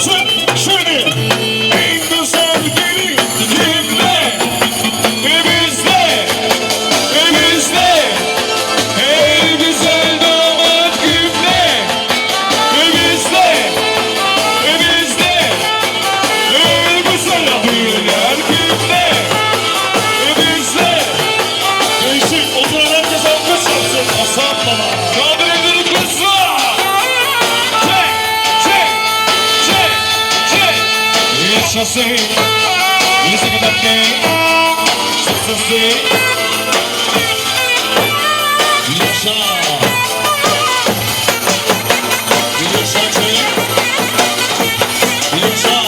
三 Yaşasın. Lise kitapçı Sısısı Yaşa. Yaşa Yaşa.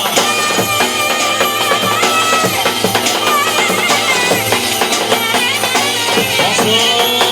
Yaşa